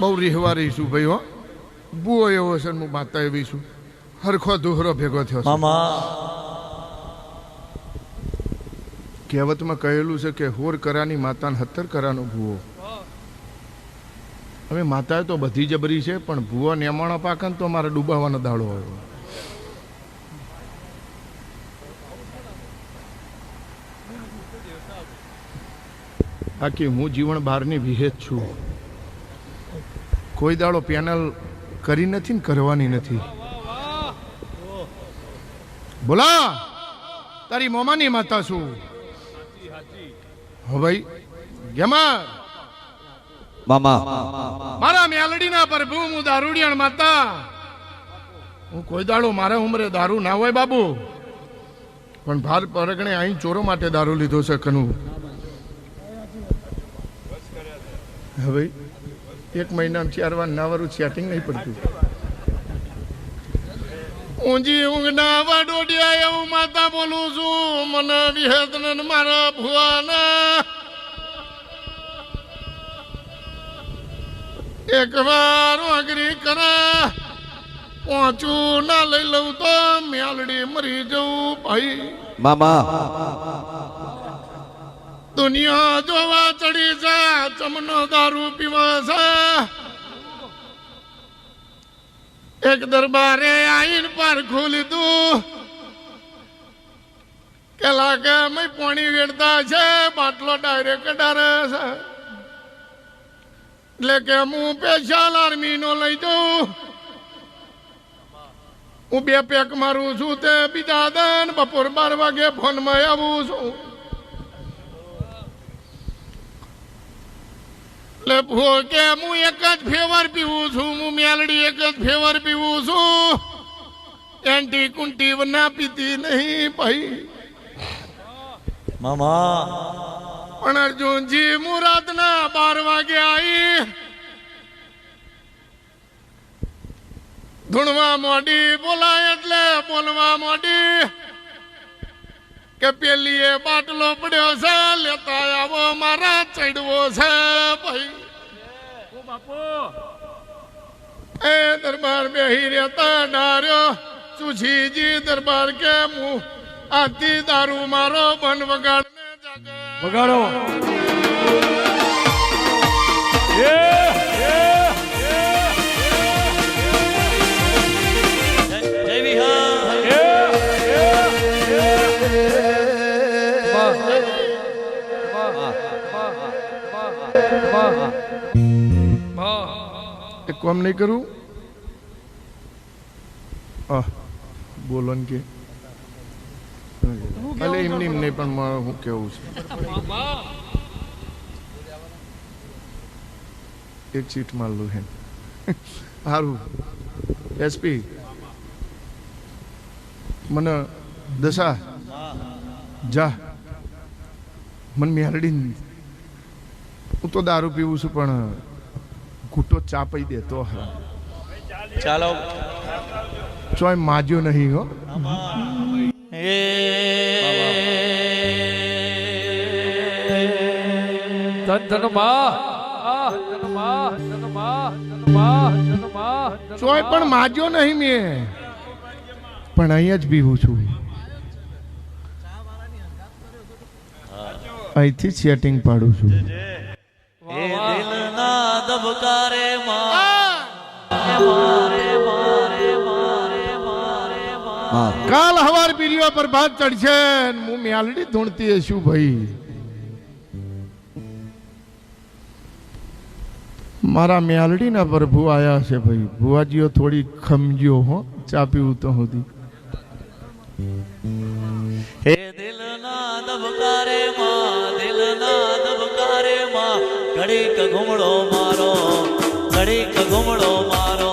બહુ રહેવા રહીશું ભાઈ હો. બુઓ એવો છે હું માતા એવી છું. હરખો દુહરો ભેગો થયો કહેવતમાં કહેલું છે કે હોર કરાની માતાને હત્તર કરાનો ભૂવો હવે માતા તો બધી જબરી છે પણ ભૂવો નેમાણો પાકન તો મારે ડૂબાવાનો દાડો આવ્યો. બાકી હું જીવન બહારની વિહેત છું. કોઈ દાડો પેનલ કરી નથી ને કરવાની નથી. બોલા! તારી મોમાની માતા છું. હો ભાઈ ગેમા મામા. મારા મેલડીના પ્રભુ હું દારૂડિયાણ માતા. હું કોઈ દાડો મારા ઉંમરે દારૂ ના હોય બાબુ. પણ ભાર પરગણે અહીં ચોરો માટે દારૂ લીધો છે કનુ. હવે એક મહિનામાં ચાર વાર નાવારું સેટિંગ નહીં પડતું. ઊંજી ઊંઘના વાડોડિયા એવું માતા બોલું છું, મને વિહેતન મારા ભુવાના. એક વાર કરા પહોંચું ના લઈ લઉં તો મેલડી મરી જવું ભાઈ. મામા. દુનિયા જોવા ચડી છે, ચમનો દારૂ પીવા છે. એક દરબારે આઈન પર ખોલી તું કે લાગે મેં પાણી વેડતા છે, બાટલો ડાયરેક્ટ ડારે છે. એટલે કે હું સ્પેશિયલ આર્મી નો લઈ જાઉં. હું બે પેક મારું છું તે બીજા દન બપોર બાર વાગે ફોનમાં આવું છું. એટલે કે હું એક જ ફેવર પીવું છું હું મેલડી એક જ ફેવર પીવું છું. એન્ટી કુંટી ના પીતી નહીં ભાઈ. મામા. પણ અર્જુનજી મુરાદના બાર વાગે આવી ધૂણવા મોડી બોલાય એટલે બોલવા મોડી. કે પેલી એ બાટલો પડ્યો છે લેતા આવો મારા ચડવો છે ભાઈ. એ દરબાર બેહી રહેતા ડાર્યો સુશીજી દરબાર કે હું આથી દારૂ મારો બન વગાડને જાગે. વગાડો. એક કામ નહીં કરું? આહ, બોલો ને કે. ભલે એમને એમ નહીં પણ મારે શું કેવું છે? એક સીટ મારલું હે સારું એસપી મને દશા. જા. મને મેરડી હું તો દારૂ પીવું છું પણ ઘૂંટો ચાપી દેતો હરા ચાલો. ચોય માજ્યો નહીં હો. એ ધન ધનમાં ચોય પણ માજ્યો નહીં મેં. પણ અહીંયા જ પીવું છું. અહીંથી સેટિંગ પાડું છું. એ દિલના દબકારે કાલ હવાર પીરીઓ પર ભાત ચડશે હું મ્યાલડી ધૂણતી હશું ભાઈ. મારા મ્યાલડીના પ્રભુ આયા છે ભાઈ. ભુવાજીઓ થોડી ખમજો હો. ચા પીવું તો સુધી. હે દિલના દબકારે માં ઘડીક ઘૂમડો મારો ઘડીક ઘૂમડો મારો.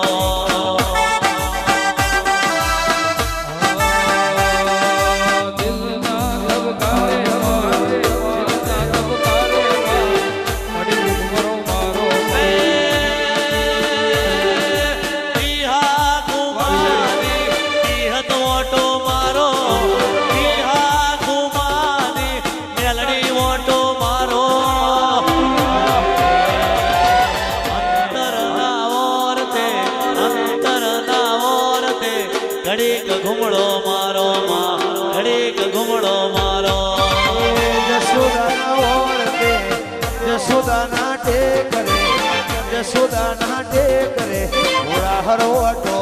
દિલના ઘડીક ઘૂમડો મારો માં, ઘડીક ઘૂમડો મારો. જશોદાના ઓળખે જશોદાના ટેકરે જશોદાના ટેકરે, ઘોડા હરવટો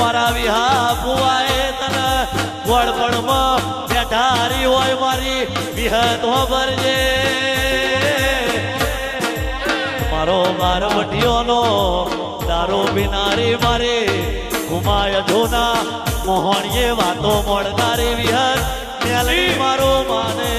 મારા વિહા ભુવાએ તને વડપણમાં બેઠા બેઠારી હોય મારી વિહત ભરજે મારો બાર વટીઓનો દારૂ બિનારી મારે ઘુમાય જોના મોહણીએ વાતો મળનારી વિહત. મારો માને